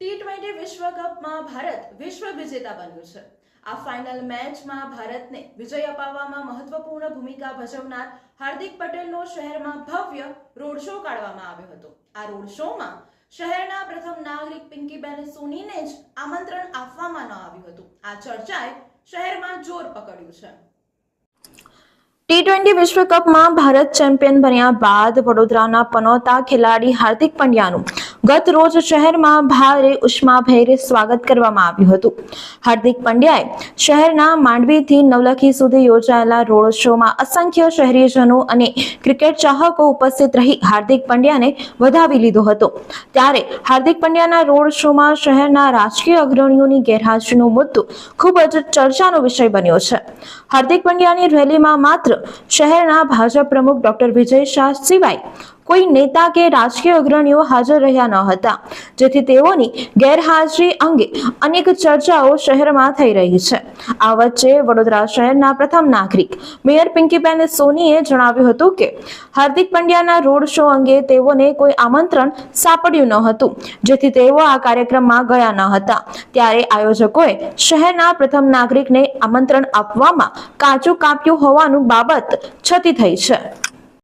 T twenty વિશ્વકપમાં ભારત વિશ્વ વિજેતા બન્યું છે. આ ફાઇનલ મેચમાં ભારતને વિજય અપાવવામાં મહત્વપૂર્ણ ભૂમિકા ભજવનાર હાર્દિક પટેલનો શહેરમાં ભવ્ય રોડ શો કાઢવામાં આવ્યો હતો. આ રોડ શોમાં શહેરના પ્રથમ નાગરિક પિંકીબેન સોનીને જ આમંત્રણ આપવામાં ન આવ્યું હતું. આ ચર્ચાએ શહેરમાં જોર પકડ્યું છે. ટી ટ્વેન્ટી વિશ્વકપમાં ભારત ચેમ્પિયન બન્યા બાદ વડોદરાના પનોતા ખેલાડી હાર્દિક પંડ્યાનું ગત રોજ શહેરમાં ભારે ઉષ્માભેર સ્વાગત કરવામાં આવ્યું હતું. હાર્દિક પંડ્યાએ શહેરના માંડવીથી નવલખી સુધી યોજાયેલા રોડ શોમાં અસંખ્ય શહેરીજનો અને ક્રિકેટ ચાહકો ઉપસ્થિત રહી હાર્દિક પંડ્યાને વધાવી લીધો હતો. ત્યારે હાર્દિક પંડ્યાના રોડ શોમાં શહેરના રાજકીય અગ્રણીઓની ગેરહાજરીનો મુદ્દો ખૂબ જ ચર્ચાનો વિષય બન્યો છે. હાર્દિક પંડ્યાની રેલીમાં માત્ર શહેરના ભાજપ પ્રમુખ ડોક્ટર વિજય શાહ સિવાય કોઈ નેતા કે રાજકીય અગ્રણીઓ હાજર રહ્યા ન હતા, જેથી તેઓની ગેરહાજરી અંગે અનેક ચર્ચાઓ શહેરમાં થઈ રહી છે. આ વચ્ચે વડોદરા શહેરના પ્રથમ નાગરિક મેયર પિંકીબેન સોનીએ જણાવ્યું હતું કે, હાર્દિક પંડ્યાના રોડ શો અંગે તેઓને કોઈ આમંત્રણ સાંપડ્યું ન હતું, જેથી તેઓ આ કાર્યક્રમમાં ગયા ન હતા. ત્યારે આયોજકોએ શહેરના પ્રથમ નાગરિકને આમંત્રણ આપવામાં કાચું કાપ્યું હોવાનું બાબત છતી થઈ છે.